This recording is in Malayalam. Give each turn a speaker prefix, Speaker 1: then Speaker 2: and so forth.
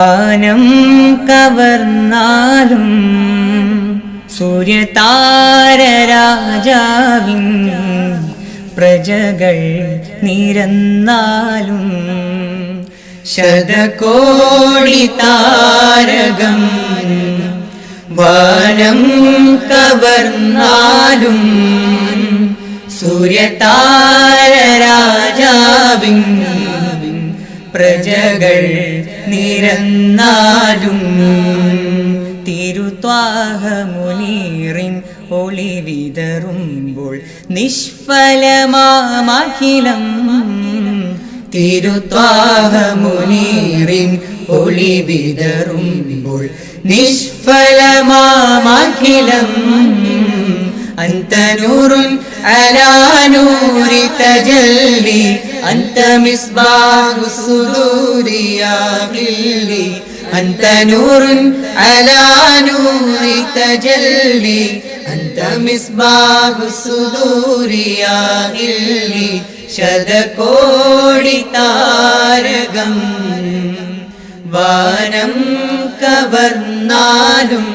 Speaker 1: വാനം കവർന്നാലും സൂര്യതാരരാജാവിൻ പ്രജകൾ നിരന്നാലും ശതകോടി താരകം വാനം കവർന്നാലും സൂര്യതാരരാജാവിൻ പ്രജകൾ നിരന്നാലും തിരുത്വാഹമുനീറിൻ ഒളി വിതറുമ്പോൾ നിഷ്ഫലമാഖിലം തിരുത്വാഹമുനീറിൻ ഒളി വിതറുമ്പോൾ നിഷ്ഫലമാഖിലം അന്തനൂറുൻ അലാനൂരി തജല്ലി أنت مصباح الصدور يا غلي أنت نور على نور تجلي أنت مصباح الصدور يا غلي ശതകോടി താരകം വാനം കവർന്നാലും